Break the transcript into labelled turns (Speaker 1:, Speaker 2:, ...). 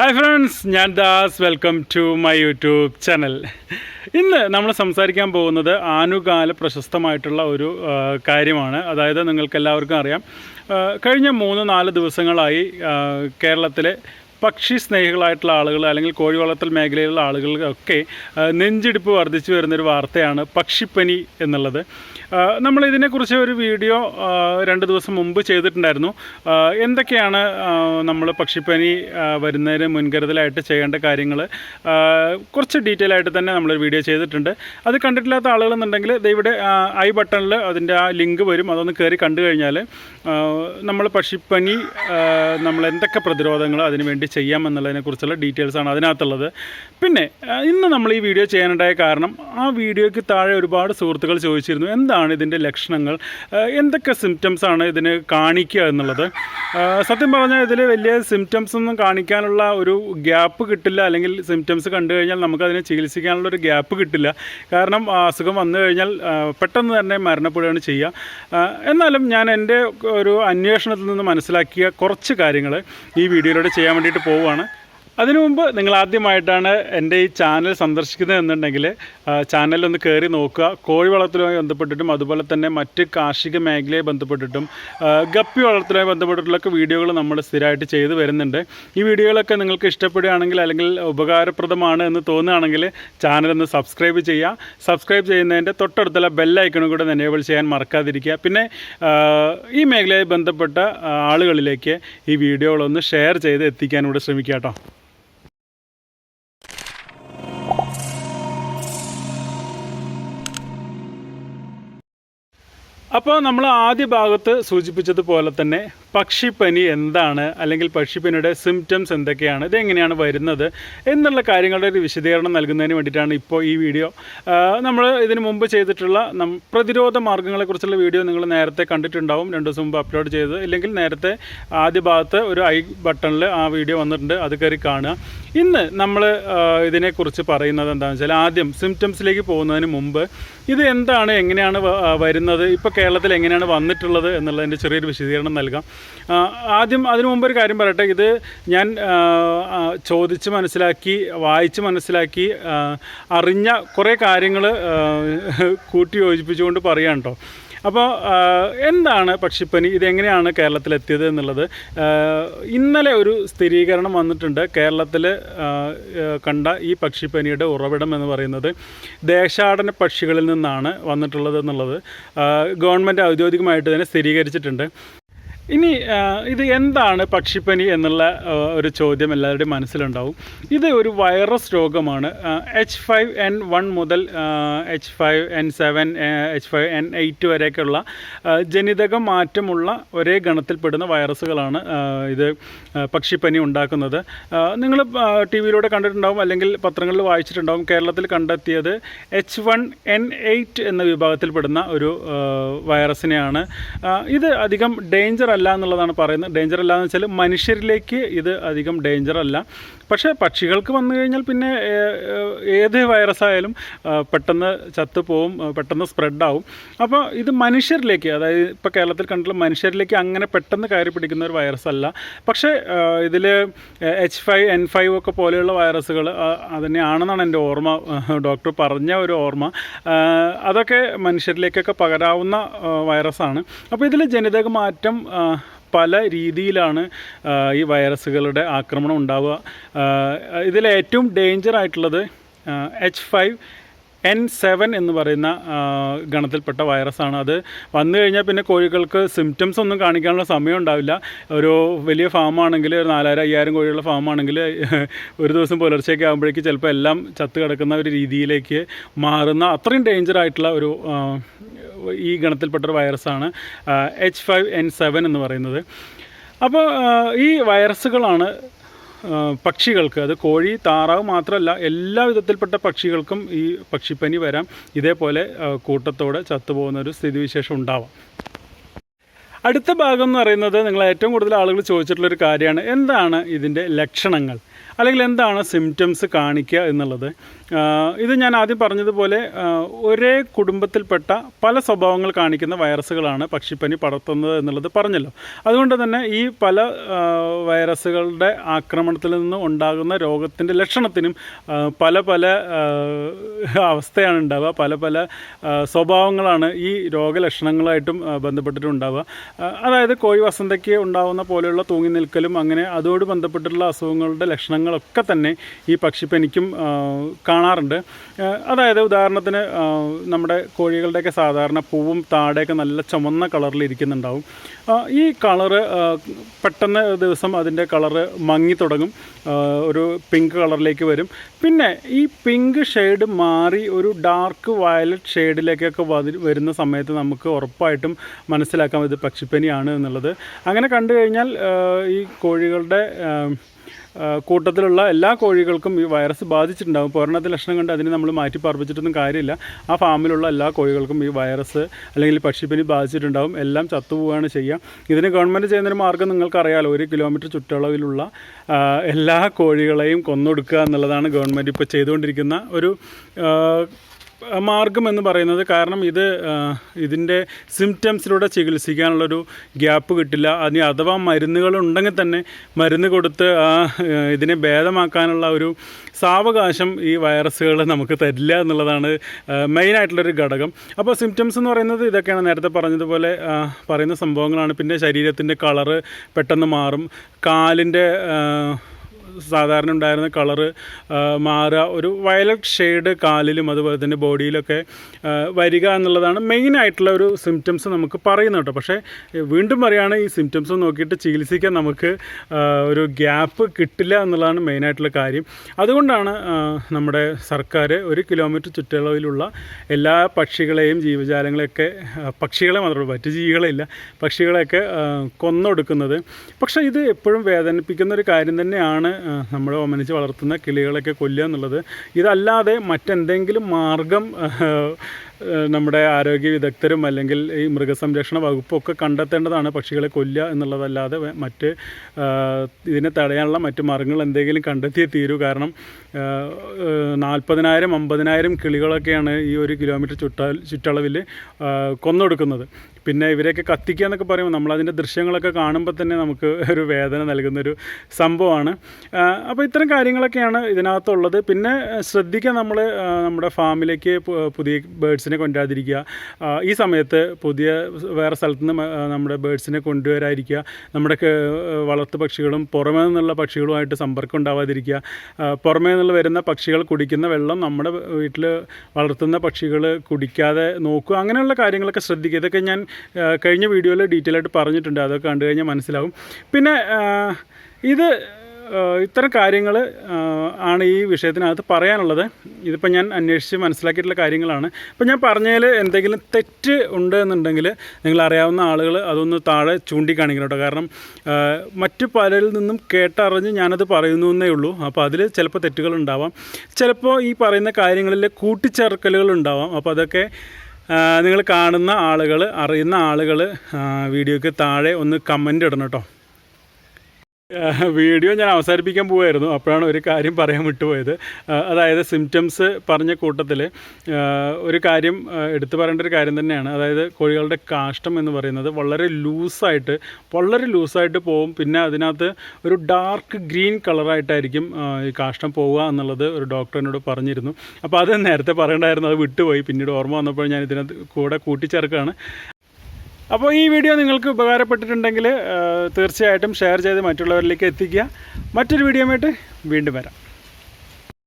Speaker 1: Hi friends ഞാൻ Das. Welcome to my YouTube channel ഇന്ന് നമ്മൾ സംസാരിക്കാൻ പോകുന്നത് ആനുകാല പ്രശസ്തമായിട്ടുള്ള ഒരു കാര്യമാണ്. അതായത് നിങ്ങൾക്ക് എല്ലാവർക്കും അറിയാം കഴിഞ്ഞ മൂന്ന് നാല് ദിവസങ്ങളായി കേരളത്തിലെ പക്ഷി സ്നേഹികളായിട്ടുള്ള ആളുകൾ അല്ലെങ്കിൽ കോഴി വളർത്തൽ മേഖലയിലുള്ള ആളുകൾക്കൊക്കെ നെഞ്ചിടിപ്പ് വർദ്ധിച്ചു വരുന്നൊരു വാർത്തയാണ് പക്ഷിപ്പനി എന്നുള്ളത്. നമ്മൾ ഇതിനെക്കുറിച്ച് ഒരു വീഡിയോ രണ്ട് ദിവസം മുമ്പ് ചെയ്തിട്ടുണ്ടായിരുന്നു. എന്തൊക്കെയാണ് നമ്മൾ പക്ഷിപ്പനി വരുന്നതിന് മുൻകരുതലായിട്ട് ചെയ്യേണ്ട കാര്യങ്ങൾ കുറച്ച് ഡീറ്റെയിൽ ആയിട്ട് തന്നെ നമ്മളൊരു വീഡിയോ ചെയ്തിട്ടുണ്ട്. അത് കണ്ടിട്ടില്ലാത്ത ആളുകളെന്നുണ്ടെങ്കിൽ ഇവിടെ ഐ ബട്ടണിൽ അതിന്റെ ആ ലിങ്ക് വരും. അതൊന്ന് കയറി കണ്ടു കഴിഞ്ഞാൽ നമ്മൾ പക്ഷിപ്പനി നമ്മൾ എന്തൊക്കെ പ്രതിരോധങ്ങൾ അതിന് വേണ്ടി ചെയ്യാം എന്നുള്ളതിനെക്കുറിച്ചുള്ള ഡീറ്റെയിൽസാണ് അതിനകത്തുള്ളത്. പിന്നെ ഇന്ന് നമ്മൾ ഈ വീഡിയോ ചെയ്യാനുണ്ടായ കാരണം ആ വീഡിയോയ്ക്ക് താഴെ ഒരുപാട് സുഹൃത്തുക്കൾ ചോദിച്ചിരുന്നു എന്താണ് ഇതിന്റെ ലക്ഷണങ്ങൾ? എന്തൊക്കെ സിംറ്റംസ് ആണ് ഇതിന് കാണിക്കുക എന്നുള്ളത്? സത്യം പറഞ്ഞാൽ ഇതിൽ വലിയ സിംറ്റംസ് ഒന്നും കാണിക്കാനുള്ള ഒരു ഗ്യാപ്പ് കിട്ടില്ല. അല്ലെങ്കിൽ സിംറ്റംസ് കണ്ടു കഴിഞ്ഞാൽ നമുക്കതിനെ ചികിത്സിക്കാനുള്ള ഒരു ഗ്യാപ്പ് കിട്ടില്ല. കാരണം അസുഖം വന്നു കഴിഞ്ഞാൽ പെട്ടെന്ന് തന്നെ മരണപ്പെടുകയാണ് ചെയ്യുക. എന്നാലും ഞാൻ എന്റെ ഒരു അന്വേഷണത്തിൽ നിന്ന് മനസ്സിലാക്കിയ കുറച്ച് കാര്യങ്ങൾ ഈ വീഡിയോയിലൂടെ ചെയ്യാൻ വേണ്ടിയിട്ട് പോവുകയാണ്. അതിനു മുമ്പ് നിങ്ങൾ ആദ്യമായിട്ടാണ് എന്റെ ഈ ചാനൽ സന്ദർശിക്കുന്നത് എന്നുണ്ടെങ്കിൽ ചാനലൊന്ന് കയറി നോക്കുക. കോഴി വളർത്തലുമായി ബന്ധപ്പെട്ടിട്ടും അതുപോലെ തന്നെ മറ്റ് കാർഷിക മേഖലയെ ബന്ധപ്പെട്ടിട്ടും ഗപ്പി വളർത്തലുമായി ബന്ധപ്പെട്ടിട്ടുള്ളൊക്കെ വീഡിയോകൾ നമ്മൾ സ്ഥിരമായിട്ട് ചെയ്തു വരുന്നുണ്ട്. ഈ വീഡിയോകളൊക്കെ നിങ്ങൾക്ക് ഇഷ്ടപ്പെടുകയാണെങ്കിൽ അല്ലെങ്കിൽ ഉപകാരപ്രദമാണ് എന്ന് തോന്നുകയാണെങ്കിൽ ചാനലൊന്ന് സബ്സ്ക്രൈബ് ചെയ്യുക. സബ്സ്ക്രൈബ് ചെയ്യുന്നതിന്റെ തൊട്ടടുത്തുള്ള ബെല്ലൈക്കണും കൂടെ എനേബിൾ ചെയ്യാൻ മറക്കാതിരിക്കുക. പിന്നെ ഈ മേഖലയുമായി ബന്ധപ്പെട്ട ആളുകളിലേക്ക് ഈ വീഡിയോകളൊന്ന് ഷെയർ ചെയ്ത് എത്തിക്കാൻ കൂടെ ശ്രമിക്കുക കേട്ടോ. അപ്പോൾ നമ്മൾ ആദ്യ ഭാഗത്ത് സൂചിപ്പിച്ചതുപോലെ തന്നെ പക്ഷിപ്പനി എന്താണ്? അല്ലെങ്കിൽ പക്ഷിപ്പനിയുടെ സിംറ്റംസ് എന്തൊക്കെയാണ്? ഇതെങ്ങനെയാണ് വരുന്നത്? എന്നുള്ള കാര്യങ്ങളുടെ ഒരു വിശദീകരണം നൽകുന്നതിന് വേണ്ടിയിട്ടാണ് ഇപ്പോൾ ഈ വീഡിയോ. നമ്മൾ ഇതിന് മുമ്പ് ചെയ്തിട്ടുള്ള പ്രതിരോധ മാർഗങ്ങളെക്കുറിച്ചുള്ള വീഡിയോ നിങ്ങൾ നേരത്തെ കണ്ടിട്ടുണ്ടാവും. രണ്ട് ദിവസം മുമ്പ് അപ്ലോഡ് ചെയ്തത്. ഇല്ലെങ്കിൽ നേരത്തെ ആദ്യ ഭാഗത്ത് ഒരു ഐ ബട്ടണിൽ ആ വീഡിയോ വന്നിട്ടുണ്ട്. അത് കയറി കാണുക. ഇന്ന് നമ്മൾ ഇതിനെക്കുറിച്ച് പറയുന്നത് എന്താണെന്ന് വെച്ചാൽ ആദ്യം സിംറ്റംസിലേക്ക് പോകുന്നതിന് മുമ്പ് ഇത് എന്താണ്? എങ്ങനെയാണ് വരുന്നത്? ഇപ്പോൾ കേരളത്തിൽ എങ്ങനെയാണ് വന്നിട്ടുള്ളത്? എന്നുള്ളതിന്റെ ചെറിയൊരു വിശദീകരണം നൽകാം. ആദ്യം അതിനു മുമ്പ് ഒരു കാര്യം പറയട്ടെ. ഇത് ഞാൻ ചോദിച്ച് മനസ്സിലാക്കി വായിച്ച് മനസ്സിലാക്കി അറിഞ്ഞ കുറേ കാര്യങ്ങൾ കൂട്ടി യോജിപ്പിച്ചുകൊണ്ട് പറയാം കേട്ടോ. അപ്പോൾ എന്താണ് പക്ഷിപ്പനി? ഇതെങ്ങനെയാണ് കേരളത്തിലെത്തിയത് എന്നുള്ളത്? ഇന്നലെ ഒരു സ്ഥിരീകരണം വന്നിട്ടുണ്ട്. കേരളത്തിൽ കണ്ട ഈ പക്ഷിപ്പനിയുടെ ഉറവിടം എന്ന് പറയുന്നത് ദേശാടന പക്ഷികളിൽ നിന്നാണ് വന്നിട്ടുള്ളത് എന്നുള്ളത് ഗവൺമെന്റ് ഔദ്യോഗികമായിട്ട് തന്നെ സ്ഥിരീകരിച്ചിട്ടുണ്ട്. ഇനി ഇത് എന്താണ് പക്ഷിപ്പനി എന്നുള്ള ഒരു ചോദ്യം എല്ലാവരുടെയും മനസ്സിലുണ്ടാവും. ഇത് ഒരു വൈറസ് രോഗമാണ്. എച്ച് ഫൈവ് എൻ വൺ മുതൽ H five N seven H five N eight വരെയൊക്കെയുള്ള ജനിതക മാറ്റമുള്ള ഒരേ ഗണത്തിൽപ്പെടുന്ന വൈറസുകളാണ് ഇത് പക്ഷിപ്പനി ഉണ്ടാക്കുന്നത്. നിങ്ങൾ ടി വിയിലൂടെ കണ്ടിട്ടുണ്ടാവും അല്ലെങ്കിൽ പത്രങ്ങളിൽ വായിച്ചിട്ടുണ്ടാവും കേരളത്തിൽ കണ്ടെത്തിയത് എച്ച് വൺ എൻ എയ്റ്റ് എന്ന വിഭാഗത്തിൽപ്പെടുന്ന ഒരു വൈറസിനെയാണ്. ഇത് അധികം ഡേഞ്ചർ അല്ല എന്നുള്ളതാണ് പറയുന്നത്. ഡേഞ്ചർ അല്ല എന്ന് വെച്ചാൽ മനുഷ്യരിലേക്ക് ഇത് അധികം ഡേഞ്ചർ അല്ല. പക്ഷേ പക്ഷികൾക്ക് വന്നു കഴിഞ്ഞാൽ പിന്നെ ഏത് വൈറസായാലും ആയാലും പെട്ടെന്ന് ചത്തുപോവും പെട്ടെന്ന് സ്പ്രെഡാവും അപ്പോൾ ഇത് മനുഷ്യരിലേക്ക് അതായത് ഇപ്പോൾ കേരളത്തിൽ കണ്ടുള്ള മനുഷ്യരിലേക്ക് അങ്ങനെ പെട്ടെന്ന് കയറി പിടിക്കുന്ന ഒരു വൈറസ് അല്ല. പക്ഷേ ഇതിൽ എച്ച് ഫൈവ് എൻ ഫൈവ് ഒക്കെ പോലെയുള്ള വൈറസുകൾ അതുതന്നെയാണെന്നാണ് എന്റെ ഓർമ്മ. ഡോക്ടർ പറഞ്ഞ ഒരു ഓർമ്മ. അതൊക്കെ മനുഷ്യരിലേക്കൊക്കെ പകരാവുന്ന വൈറസാണ് അപ്പോൾ ഇതിൽ ജനിതക മാറ്റം പല രീതിയിലാണ് ഈ വൈറസുകളുടെ ആക്രമണം ഉണ്ടാവുക. ഇതിൽ ഏറ്റവും ഡേഞ്ചർ ആയിട്ടുള്ളത് എച്ച് ഫൈവ് എൻ സെവൻ എന്ന് പറയുന്ന ഗണത്തിൽപ്പെട്ട വൈറസാണ്. അത് വന്നു കഴിഞ്ഞാൽ പിന്നെ കോഴികൾക്ക് സിംറ്റംസ് ഒന്നും കാണിക്കാനുള്ള സമയം ഉണ്ടാവില്ല. ഒരു വലിയ ഫാമാണെങ്കിൽ ഒരു നാലായിരം അയ്യായിരം കോഴികളുടെ ഫാമാണെങ്കിൽ ഒരു ദിവസം പുലർച്ചയൊക്കെ ആകുമ്പോഴേക്ക് ചിലപ്പോൾ എല്ലാം ചത്ത് കിടക്കുന്ന ഒരു രീതിയിലേക്ക് മാറുന്ന അത്രയും ഡേഞ്ചർ ആയിട്ടുള്ള ഒരു ഈ ഗണത്തിൽപ്പെട്ട വൈറസാണ് എച്ച് ഫൈവ് എൻ സെവൻ എന്ന് പറയുന്നത്. അപ്പോൾ ഈ വൈറസുകളാണ് പക്ഷികൾക്ക് അത് കോഴി താറാവ് മാത്രമല്ല എല്ലാ വിധത്തിൽപ്പെട്ട പക്ഷികൾക്കും ഈ പക്ഷിപ്പനി വരാം. ഇതേപോലെ കൂട്ടത്തോടെ ചത്തുപോകുന്ന ഒരു സ്ഥിതിവിശേഷം ഉണ്ടാവാം. അടുത്ത ഭാഗം എന്ന് പറയുന്നത് നിങ്ങൾ ഏറ്റവും കൂടുതൽ ആളുകൾ ചോദിച്ചിട്ടുള്ളൊരു കാര്യമാണ് എന്താണ് ഇതിന്റെ ലക്ഷണങ്ങൾ? അല്ലെങ്കിൽ എന്താണ് സിംറ്റംസ് കാണിക്കുക എന്നുള്ളത്? ഇത് ഞാൻ ആദ്യം പറഞ്ഞതുപോലെ ഒരേ കുടുംബത്തിൽപ്പെട്ട പല സ്വഭാവങ്ങൾ കാണിക്കുന്ന വൈറസുകളാണ് പക്ഷിപ്പനി പടർത്തുന്നത് എന്നുള്ളത് പറഞ്ഞല്ലോ. അതുകൊണ്ട് തന്നെ ഈ പല വൈറസുകളുടെ ആക്രമണത്തിൽ നിന്ന് ഉണ്ടാകുന്ന രോഗത്തിന്റെ ലക്ഷണത്തിനും പല പല അവസ്ഥയാണ് ഉണ്ടാവുക. പല പല സ്വഭാവങ്ങളാണ് ഈ രോഗലക്ഷണങ്ങളായിട്ടും ബന്ധപ്പെട്ടിട്ടുണ്ടാവുക. അതായത് കോഴി വസന്തയ്ക്ക് ഉണ്ടാകുന്ന പോലെയുള്ള തൂങ്ങി നിൽക്കലും അങ്ങനെ അതോട് ബന്ധപ്പെട്ടിട്ടുള്ള അസുഖങ്ങളുടെ ലക്ഷണങ്ങളൊക്കെ തന്നെ ഈ പക്ഷിപ്പനിക്കും കാണാറുണ്ട്. അതായത് ഉദാഹരണത്തിന് നമ്മുടെ കോഴികളുടെയൊക്കെ സാധാരണ പൂവും താടെയൊക്കെ നല്ല ചുമന്ന കളറിൽ ഇരിക്കുന്നുണ്ടാവും. ഈ കളറ് പെട്ടെന്ന് ദിവസം അതിന്റെ കളറ് മങ്ങി തുടങ്ങും. ഒരു പിങ്ക് കളറിലേക്ക് വരും. പിന്നെ ഈ പിങ്ക് ഷെയ്ഡ് മാറി ഒരു ഡാർക്ക് വയലറ്റ് ഷെയ്ഡിലേക്കൊക്കെ വരുന്ന സമയത്ത് നമുക്ക് ഉറപ്പായിട്ടും മനസ്സിലാക്കാം ഇത് പക്ഷിപ്പനിയാണ് എന്നുള്ളത്. അങ്ങനെ കണ്ടു കഴിഞ്ഞാൽ ഈ കോഴികളുടെ ആ, കൂട്ടത്തിലുള്ള എല്ലാ കോഴികൾക്കും ഈ വൈറസ് ബാധിച്ചിട്ടുണ്ടാകും പോരണത്തെ ലക്ഷണം കണ്ട് അതിനെ നമ്മൾ മാറ്റി പാർപ്പിച്ചിട്ടൊന്നും കാര്യമില്ല. ആ ഫാമിലുള്ള എല്ലാ കോഴികൾക്കും ഈ വൈറസ് അല്ലെങ്കിൽ പക്ഷിപ്പനി ബാധിച്ചിട്ടുണ്ടാകും എല്ലാം ചത്തുപോവുകയാണ് ചെയ്യുക. ഇതിന് ഗവൺമെന്റ് ചെയ്യുന്നൊരു മാർഗം നിങ്ങൾക്കറിയാലോ. ഒരു കിലോമീറ്റർ ചുറ്റളവിലുള്ള എല്ലാ കോഴികളെയും കൊന്നൊടുക്കുക എന്നുള്ളതാണ് ഗവൺമെന്റ് ഇപ്പോൾ ചെയ്തുകൊണ്ടിരിക്കുന്ന ഒരു മാർഗം എന്ന് പറയുന്നത് കാരണം ഇത് ഇതിന്റെ സിംറ്റംസിലൂടെ ചികിത്സിക്കാനുള്ളൊരു ഗ്യാപ്പ് കിട്ടില്ല. അതിന് അഥവാ മരുന്നുകൾ ഉണ്ടെങ്കിൽ തന്നെ മരുന്ന് കൊടുത്ത് ആ ഇതിനെ ഭേദമാക്കാനുള്ള ഒരു സാവകാശം ഈ വൈറസുകൾ നമുക്ക് തരില്ല എന്നുള്ളതാണ് മെയിനായിട്ടുള്ളൊരു ഘടകം. അപ്പോൾ സിംറ്റംസ് എന്ന് പറയുന്നത് ഇതൊക്കെയാണ് നേരത്തെ പറഞ്ഞതുപോലെ പറയുന്ന സംഭവങ്ങളാണ്. പിന്നെ ശരീരത്തിന്റെ കളറ് പെട്ടെന്ന് മാറും. കാലിന്റെ സാധാരണ ഉണ്ടായിരുന്ന കളറ് മാറുക ഒരു വയലറ്റ് ഷെയ്ഡ് കാലിലും അതുപോലെ തന്നെ ബോഡിയിലൊക്കെ വരിക എന്നുള്ളതാണ് മെയിൻ ആയിട്ടുള്ള ഒരു സിംറ്റംസ് നമുക്ക് പറയുന്നത് കേട്ടോ. പക്ഷേ വീണ്ടും പറയുകയാണ് ഈ സിംറ്റംസ് നോക്കിയിട്ട് ചികിത്സിക്കാൻ നമുക്ക് ഒരു ഗ്യാപ്പ് കിട്ടില്ല എന്നുള്ളതാണ് മെയിനായിട്ടുള്ള കാര്യം. അതുകൊണ്ടാണ് നമ്മുടെ സർക്കാർ ഒരു കിലോമീറ്റർ ചുറ്റളവിലുള്ള എല്ലാ പക്ഷികളെയും ജീവജാലങ്ങളെയൊക്കെ പക്ഷികളെ മാത്രമേ മറ്റു ജീവികളില്ല പക്ഷികളെയൊക്കെ കൊന്നൊടുക്കുന്നത്. പക്ഷേ ഇത് എപ്പോഴും വേദനിപ്പിക്കുന്ന ഒരു കാര്യം തന്നെയാണ് നമ്മൾ ഓമനിച്ച് വളർത്തുന്ന കിളികളൊക്കെ കൊല്ലുക എന്നുള്ളത്. ഇതല്ലാതെ മറ്റെന്തെങ്കിലും മാർഗം നമ്മുടെ ആരോഗ്യ വിദഗ്ധരും അല്ലെങ്കിൽ ഈ മൃഗസംരക്ഷണ വകുപ്പൊക്കെ കണ്ടെത്തേണ്ടതാണ് പക്ഷികളെ കൊല്ലുക എന്നുള്ളതല്ലാതെ മറ്റ് ഇതിനെ തടയാനുള്ള മറ്റ് മാർഗങ്ങൾ എന്തെങ്കിലും കണ്ടെത്തിയേ തീരൂ. കാരണം നാൽപ്പതിനായിരം അമ്പതിനായിരം കിളികളൊക്കെയാണ് ഈ ഒരു കിലോമീറ്റർ ചുറ്റ ചുറ്റളവിൽ കൊന്നൊടുക്കുന്നത്. പിന്നെ ഇവരെയൊക്കെ കത്തിക്കുക എന്നൊക്കെ പറയുമ്പോൾ നമ്മളതിന്റെ ദൃശ്യങ്ങളൊക്കെ കാണുമ്പോൾ തന്നെ നമുക്ക് ഒരു വേദന നൽകുന്നൊരു സംഭവമാണ്. അപ്പോൾ ഇത്തരം കാര്യങ്ങളൊക്കെയാണ് ഇതിനകത്തുള്ളത്. പിന്നെ ശ്രദ്ധിക്കുക നമ്മൾ നമ്മുടെ ഫാമിലേക്ക് പുതിയ പുതിയ ബേഡ്സിനെ കൊണ്ടുവരാതിരിക്കുക ഈ സമയത്ത് പുതിയ വേറെ സ്ഥലത്ത് നിന്ന് നമ്മുടെ ബേഡ്സിനെ കൊണ്ടുവരാതിരിക്കുക. നമ്മുടെ വളർത്തു പക്ഷികളും പുറമേ നിന്നുള്ള പക്ഷികളുമായിട്ട് സമ്പർക്കം ഉണ്ടാവാതിരിക്കുക. പുറമേ നിന്നുള്ള വരുന്ന പക്ഷികൾ കുടിക്കുന്ന വെള്ളം നമ്മുടെ വീട്ടിൽ വളർത്തുന്ന പക്ഷികൾ കുടിക്കാതെ നോക്കുക. അങ്ങനെയുള്ള കാര്യങ്ങളൊക്കെ ശ്രദ്ധിക്കുക. ഇതൊക്കെ ഞാൻ കഴിഞ്ഞ വീഡിയോയിൽ ഡീറ്റെയിൽ ആയിട്ട് പറഞ്ഞിട്ടുണ്ട്. അതൊക്കെ കണ്ടു കഴിഞ്ഞാൽ മനസ്സിലാവും. പിന്നെ ഇത് ഇത്തരം കാര്യങ്ങൾ ആണ് ഈ വിഷയത്തിനകത്ത് പറയാനുള്ളത്. ഇതിപ്പോൾ ഞാൻ അന്വേഷിച്ച് മനസ്സിലാക്കിയിട്ടുള്ള കാര്യങ്ങളാണ്. ഇപ്പം ഞാൻ പറഞ്ഞതിൽ എന്തെങ്കിലും തെറ്റ് ഉണ്ട് എന്നുണ്ടെങ്കിൽ നിങ്ങൾ അറിയാവുന്ന ആളുകൾ അതൊന്ന് താഴെ ചൂണ്ടിക്കാണിക്കണം കേട്ടോ. കാരണം മറ്റു പലരിൽ നിന്നും കേട്ടറിഞ്ഞ് ഞാനത് പറയുന്നു എന്നേ ഉള്ളൂ. അപ്പോൾ അതിൽ ചിലപ്പോൾ തെറ്റുകൾ ഉണ്ടാവാം. ചിലപ്പോൾ ഈ പറയുന്ന കാര്യങ്ങളിൽ കൂട്ടിച്ചേർക്കലുകൾ ഉണ്ടാവാം. അപ്പോൾ അതൊക്കെ നിങ്ങൾ കാണുന്ന ആളുകൾ അറിയുന്ന ആളുകൾ വീഡിയോയ്ക്ക് താഴെ ഒന്ന് കമന്റ് ഇടണം കേട്ടോ. വീഡിയോ ഞാൻ അവസാനിപ്പിക്കാൻ പോവായിരുന്നു. അപ്പോഴാണ് ഒരു കാര്യം പറയാൻ വിട്ടുപോയത്. അതായത് സിംറ്റംസ് പറഞ്ഞ കൂട്ടത്തിൽ ഒരു കാര്യം എടുത്തു പറയേണ്ട ഒരു കാര്യം തന്നെയാണ്. അതായത് കോഴികളുടെ കാഷ്ടം എന്ന് പറയുന്നത് വളരെ ലൂസായിട്ട് വളരെ ലൂസായിട്ട് പോവും. പിന്നെ അതിനകത്ത് ഒരു ഡാർക്ക് ഗ്രീൻ കളറായിട്ടായിരിക്കും ഈ കാഷ്ടം പോവുക എന്നുള്ളത് ഒരു ഡോക്ടർ എന്നോട് പറഞ്ഞിരുന്നു. അപ്പോൾ അത് നേരത്തെ പറയേണ്ടായിരുന്നു അത് വിട്ടുപോയി. പിന്നീട് ഓർമ്മ വന്നപ്പോൾ ഞാൻ ഇതിനകത്ത് കൂടെ കൂട്ടിച്ചേർക്കുകയാണ്. അപ്പോൾ ഈ വീഡിയോ നിങ്ങൾക്ക് ഉപകാരപ്പെട്ടിട്ടുണ്ടെങ്കിൽ തീർച്ചയായിട്ടും ഷെയർ ചെയ്ത് മറ്റുള്ളവരിലേക്ക് എത്തിക്കുക. മറ്റൊരു വീഡിയോ വീണ്ടും വരാം.